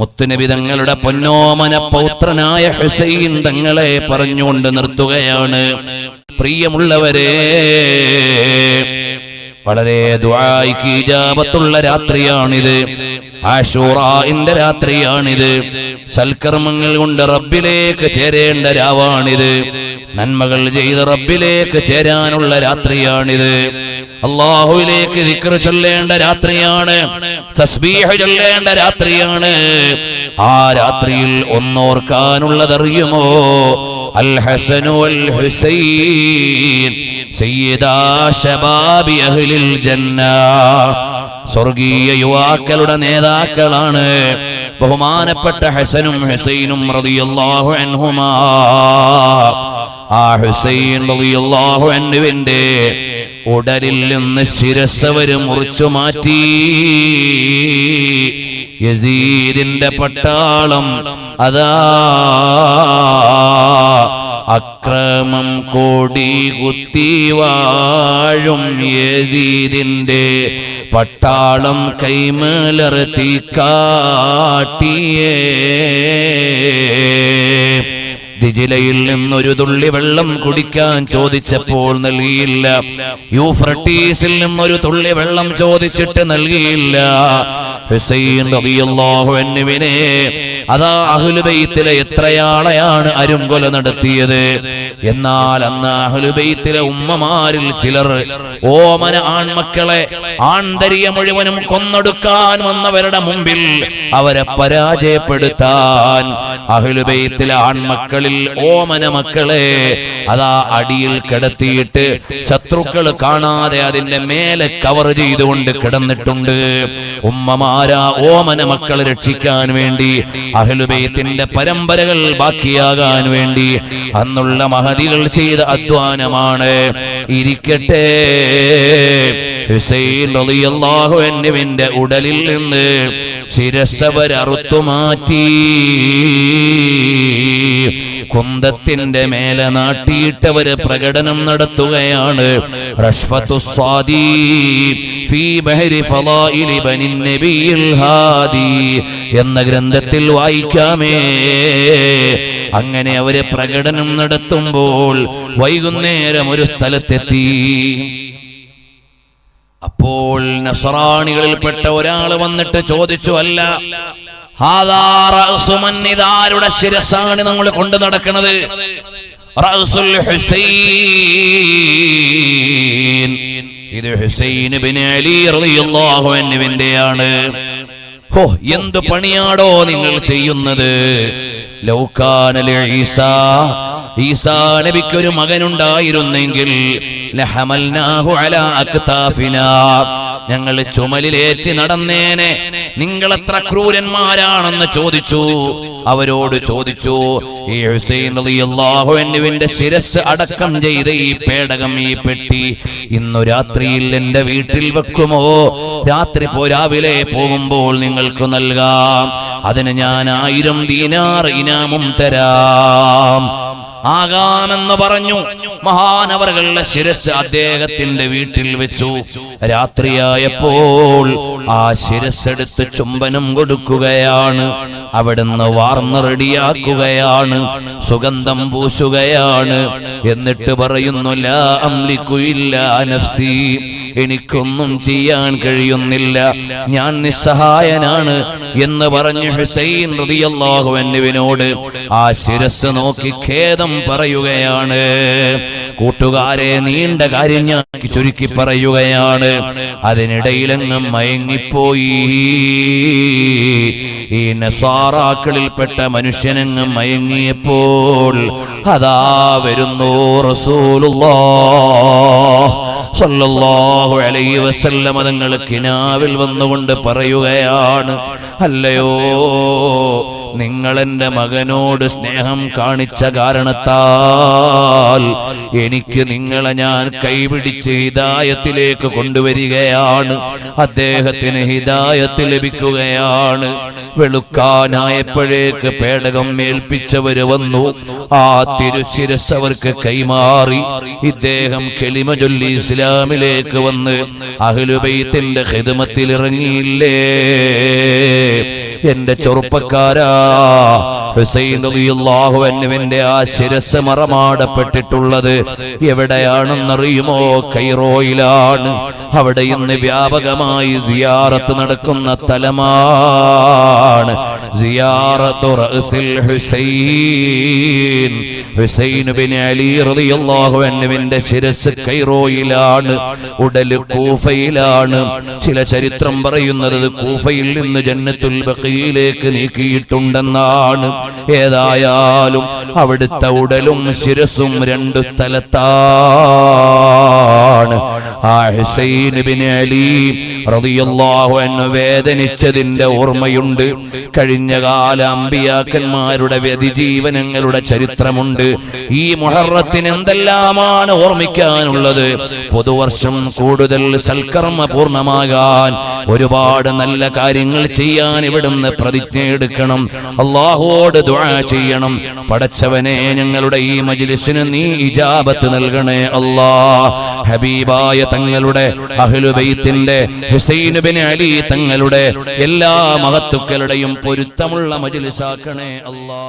മുത്തുനബി തങ്ങളുടെ പൊന്നോമന പൗത്രനായ ഹുസൈൻ തങ്ങളെ പറഞ്ഞുകൊണ്ട് നിർത്തുകയാണ്. പ്രിയമുള്ളവരെ വളരെ ദ്വായിക്ക് രാത്രിയാണിത്. ആഷൂറാന്റെ രാത്രിയാണിത്. സൽക്കർമ്മങ്ങൾ കൊണ്ട് റബ്ബിലേക്ക് ചേരേണ്ട രാവാണിത്. നന്മകൾ ചെയ്ത് റബ്ബിലേക്ക് ചേരാനുള്ള രാത്രിയാണിത്. അള്ളാഹുവിലേക്ക് ദിക്ർ ചൊല്ലേണ്ട രാത്രിയാണ്. തസ്ബീഹ ചൊല്ലേണ്ട രാത്രിയാണ്. ആ രാത്രിയിൽ ഒന്നോർക്കാനുള്ളതറിയുമോ? അൽ ഹസനു അൽ ഹുസൈൻ സയ്യിദാ ശബാബി അഹ്ലിൽ ജന്ന. സ്വർഗീയ യുവാക്കളുടെ നേതാക്കളാണ് ബഹുമാനപ്പെട്ട ഹസനും ഹുസൈനും റളിയല്ലാഹു അൻഹുമാ. ആ ഹുസൈൻ റളിയല്ലാഹു അൻഹുവിന്റെ ഉടലിൽ നിന്ന് ശിരസ് വരെ മുറിച്ചു മാറ്റി. യസീദിന്റെ പട്ടാളം അതാ അക്രമം കോടി കുത്തി വാഴും യസീദിന്റെ പട്ടാളം കൈമലർത്തി കാട്ടിയേ ദിജിലയിൽ നിന്നൊരു തുള്ളി വെള്ളം കുടിക്കാൻ ചോദിച്ചപ്പോൾ നൽകിയില്ല. യൂഫ്രട്ടീസിൽ നിന്നൊരു തുള്ളി വെള്ളം ചോദിച്ചിട്ട് നൽകിയില്ല. അതാ അഹുലുബൈത്തിലെ എത്രയാളെയാണ് അരുംകൊല നടത്തിയത്. എന്നാൽ അന്ന് അഹുലുബൈത്തിലെ ഉമ്മമാരിൽ ചിലർ ഓമന ആൺമക്കളെ ആന്തരിയ മുഴുവനും കൊന്നൊടുക്കാൻ വന്നവരുടെ മുമ്പിൽ അവരെ പരാജയപ്പെടുത്താൻ അഹുലുബൈത്തിലെ ആൺമക്കളിൽ ഓമന മക്കളെ അതാ അടിയിൽ കിടത്തിയിട്ട് ശത്രുക്കൾ കാണാതെ അതിന്റെ മേലെ കവർ ചെയ്തുകൊണ്ട് കിടന്നിട്ടുണ്ട്. ഉമ്മമാരാ ഓമന മക്കളെ രക്ഷിക്കാൻ വേണ്ടി? അഹ്ലുബൈത്തിന്റെ പരമ്പരകൾ ബാക്കിയാകാൻ വേണ്ടി. അന്നുള്ള മഹതികൾ ചെയ്ത അധ്വാനമാണ്. ഇരിക്കട്ടെ. ഹുസൈൻ ഉടലിൽ നിന്ന് ശിരസവരറുത്തു മാറ്റി. കുന്തത്തിന്റെ മേലെ നാട്ടിയിട്ടവര് പ്രകടനം നടത്തുകയാണ്. എന്ന ഗ്രന്ഥത്തിൽ വായിക്കാമേ. അങ്ങനെ അവർ പ്രകടനം നടത്തുമ്പോൾ വൈകുന്നേരം ഒരു സ്ഥലത്തെത്തി. അപ്പോൾ നസറാണികളിൽപ്പെട്ട ഒരാൾ വന്നിട്ട് ചോദിച്ചു അല്ല ഹാദാ റഅ്സു മൻ ശിരസാണ് നമ്മൾ കൊണ്ടു നടക്കുന്നത്? ഇത് ഹുസൈൻ ഇബ്നു അലി ഹോ എന്ത് പണിയാടോ നിങ്ങൾ ചെയ്യുന്നത്? ഈസാ. ഈസാ ഒരു മകനുണ്ടായിരുന്നെങ്കിൽ ലഹമൽനാഹു അലാ ഞങ്ങൾ ചുമലിലേറ്റി നടന്നേനെ. നിങ്ങൾ എത്ര ക്രൂരന്മാരാണെന്ന് ചോദിച്ചു. അവരോട് ചോദിച്ചു ഈ ഹുസൈൻ ശിരസ് അടക്കം ചെയ്ത ഈ പേടകം ഈ പെട്ടി ഇന്നു രാത്രിയിൽ എന്റെ വീട്ടിൽ വെക്കുമോ? രാത്രി പോരാവിലെ പോകുമ്പോൾ നിങ്ങൾക്ക് നൽകാം. അതിന് ഞാൻ ആയിരം ദീനാർ ഇനാമും തരാം. ആകാമെന്ന് പറഞ്ഞു. മഹാനവറുകളുടെ ശിരസ് അദ്ദേഹത്തിന്റെ വീട്ടിൽ വെച്ചു. രാത്രിയായപ്പോൾ ആ ശിരസ്സെടുത്ത് ചുംബനം കൊടുക്കുകയാണ്. അവിടുന്ന് വാർന്ന് റെഡിയാക്കുകയാണ്. സുഗന്ധം പൂശുകയാണ്. എന്നിട്ട് പറയുന്നു ലാ അംലിക്കു ഇല്ലാ നഫ്സി. എനിക്കൊന്നും ചെയ്യാൻ കഴിയുന്നില്ല. ഞാൻ നിസ്സഹായനാണ് എന്ന് പറഞ്ഞു ഹുസൈൻ റളിയല്ലാഹു അൻഹുവിനോട് ആ ശിരസ് നോക്കി ഖേദം പറയുകയാണ്. കൂട്ടുകാരെ നീണ്ട കാര്യം ചുരുക്കി പറയുകയാണ്. അതിനിടയിലെങ്ങും മയങ്ങിപ്പോയി. ഈ നസാറാക്കളിൽപ്പെട്ട മനുഷ്യനങ്ങ് മയങ്ങിയപ്പോൾ അതാ വരുന്നു സല്ലല്ലാഹു അലൈഹി വസല്ലം കിനാവിൽ വന്നുകൊണ്ട് പറയുകയാണ്. അല്ലയോ നിങ്ങൾ എന്റെ മകനോട് സ്നേഹം കാണിച്ച കാരണത്താൽ എനിക്ക് നിങ്ങളെ ഞാൻ കൈപിടിച്ച് ഹിതായത്തിലേക്ക് കൊണ്ടുവരികയാണ്. അദ്ദേഹത്തിന് ഹിതായത്ത് ലഭിക്കുകയാണ്. വെളുക്കാനായപ്പോഴേക്ക് പേടകം ഏൽപ്പിച്ചവര് വന്നു. ആ തിരുശിരസ് അവർക്ക് കൈമാറി ഇദ്ദേഹം കെളിമ ചൊല്ലി ഇസ്ലാമിലേക്ക് വന്ന് അഹ്ലുബൈത്തിന്റെ ഹിതമത്തിൽ ഇറങ്ങിയില്ലേ? എന്റെ ചെറുപ്പക്കാരാ. ഹുസൈൻ അൻഹുവിന്റെ ആ ശിരസ് മറമാടപ്പെട്ടിട്ടുള്ളത് എവിടെയാണെന്നറിയുമോ? കൈറോയിലാണ്. അവിടെ ഇന്ന് വ്യാപകമായി സിയാറത്ത് നടക്കുന്ന സ്ഥലമാണ് സിയാറത്തു റഅ്സിൽ ഹുസൈൻ. ഹുസൈൻ ബിൻ അലി റളിയല്ലാഹു അൻഹുവിന്റെ ശിരസ് കൈറോയിലാണ് ഉടൽ കൂഫയിലാണ്. ചില ചരിത്രം പറയുന്നത് കൂഫയിൽ നിന്ന് ജന്നത്തുൽ ബഖീലേക്ക് നീക്കിയിട്ടുണ്ടെന്നാണ്. ഏതായാലും അവിടുത്തെ ഉടലും ശിരസും രണ്ടു സ്ഥലത്താണ്. ആ ഹുസൈൻ അലി വേദനിച്ചതിന്റെ ഓർമ്മയുണ്ട്. കഴിഞ്ഞ കാല അമ്പിയാക്കന്മാരുടെ വ്യതിജീവനങ്ങളുടെ ചരിത്രമുണ്ട്. ഈ മുഹറത്തിന് എന്തെല്ലാമാണ് ഓർമ്മിക്കാനുള്ളത്? പുതുവർഷം കൂടുതൽ സൽക്കർമ്മ പൂർണമാകാൻ ഒരുപാട് നല്ല കാര്യങ്ങൾ ചെയ്യാൻ ഇവിടുന്ന് പ്രതിജ്ഞ എടുക്കണം. അള്ളാഹുവോട് ദുആ ചെയ്യണം. പടച്ചവനെ ഞങ്ങളുടെ ഈ മജ്ലിസിന് നീ ഇജാബത്ത് നൽകണേ അല്ലാ ഹബീബായ തങ്ങളുടെ അഹ്ലുബൈത്തിന്റെ ഹുസൈൻ ഇബ്നു അലി തങ്ങളുടെ എല്ലാ മഹത്തുക്കളുടെയും പൊരുത്തമുള്ള മജ്ലിസാക്കണേ അല്ലാ